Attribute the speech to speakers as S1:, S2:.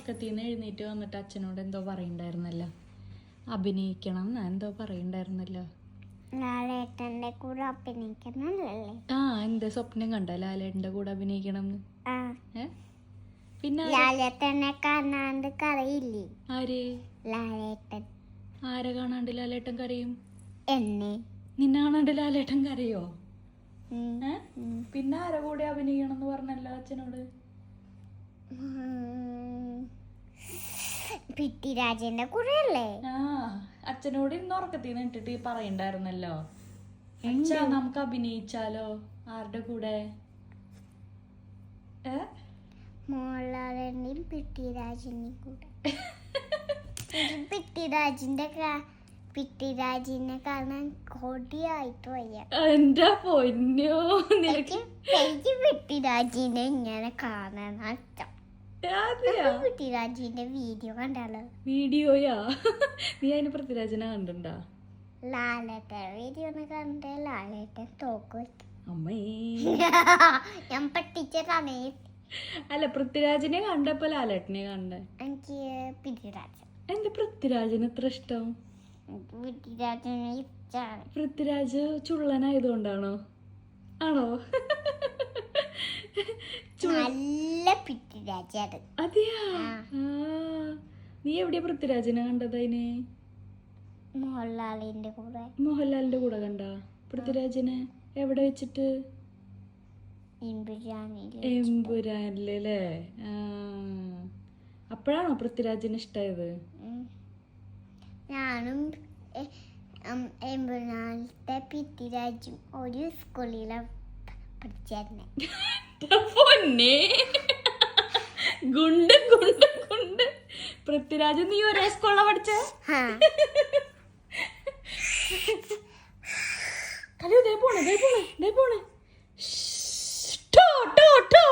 S1: ഉറക്കത്തിൽ നിന്ന് എഴുന്നേറ്റ് വന്നിട്ട് അച്ഛനോട് എന്തോ പറയണ്ടായിരുന്നല്ലോ. അഭിനയിക്കണം എന്നാ എന്തോ പറയണ്ടായിരുന്നല്ലോ.
S2: ലാലേട്ടന്റെ കൂടെ അഭിനയിക്കണല്ലേ
S1: ആ എന്താ സ്വപ്നം കണ്ട? ലാലേട്ടന്റെ കൂടെ അഭിനയിക്കണം പിന്നെ
S2: ലാലേട്ടനെ കാണാണ്ട് കറിയില്ലേ
S1: ആര്?
S2: ലാലേട്ടൻ.
S1: ആരെ കാണാണ്ട് ലാലേട്ടൻ കരയും?
S2: എന്നെ.
S1: നിന്നാണാണ്ട് ലാലേട്ടൻ കരയോ. പിന്നെ ആരെ കൂടെ അഭിനയിക്കണം എന്ന് പറഞ്ഞല്ലോ അച്ഛനോട്?
S2: പിട്ടിരാജന്റെ കൂടെ അല്ലേ
S1: അച്ഛനോട് ഇന്ന് ഉറക്കത്തിൽ നിന്ന് ഇട്ടിട്ട് പറയണ്ടായിരുന്നല്ലോ. അച്ഛാ നമുക്ക് അഭിനയിച്ചാലോ? ആരുടെ കൂടെ?
S2: മോഹൻലാലിന്റെയും പിട്ടിരാജന്റെയും കൂടെ. കാ- പിട്ടിരാജിനെ കാണാൻ കൊടിയായിട്ട് വയ്യ.
S1: എന്റെ പൊന്നോ?
S2: എനിക്ക് പിട്ടിരാജിനെ ഇങ്ങനെ കാണാൻ ഇഷ്ടം.
S1: അതെയാ
S2: പിട്ടിരാജിന്റെ വീഡിയോ കണ്ടാലോ?
S1: വീഡിയോയാ. നീ അതിന് പൃഥ്വിരാജിനെ കണ്ടിണ്ടാ
S2: ലാലേട്ടൻ വീഡിയോ കണ്ടേ ലാലേട്ടൻ തോക്ക്
S1: അമ്മേ.
S2: ഞാൻ പട്ടിച്ചതാണ്
S1: അല്ല പൃഥ്വിരാജിനെ കണ്ടപ്പോ ലാലേട്ടനെ കണ്ട.
S2: എനിക്ക് പൃഥ്വിരാജൻ.
S1: എന്താ പൃഥ്വിരാജിന് ഇത്ര ഇഷ്ടം?
S2: ഇഷ്ടമാണ്
S1: പൃഥ്വിരാജ് ചുള്ളനായതുകൊണ്ടാണോ? ആണോ?
S2: നല്ല പിട്ടിരാജാണ്
S1: അതെയാ. നീ എവിടെയാ പൃഥ്വിരാജിനെ കണ്ടത് അതിന്
S2: മോഹൻലാലിന്റെ കൂടെ.
S1: മോഹൻലാലിന്റെ കൂടെ കണ്ട? പൃഥ്വിരാജിനെ എവിടെ വെച്ചിട്ട്. അപ്പോഴാണോ പൃഥ്വിരാജിന് ഇഷ്ടായത്?
S2: ഞാനും എമ്പുരാനിലത്തെ പൃഥ്വിരാജും ഒരു സ്കൂളിലാണ് പിടിച്ചേരുന്നേ
S1: പൊന്നെ. ഗുണ്ട് ഗുണ്ട് ഗുണ്ട്. പൃഥ്വിരാജ് നീ ഒരേ സ്കൂളിലാ പഠിച്ച? കലോ ദേ പോണേ ദേ പോണേ ദേ പോണേ. ടോ ടോ ടോ.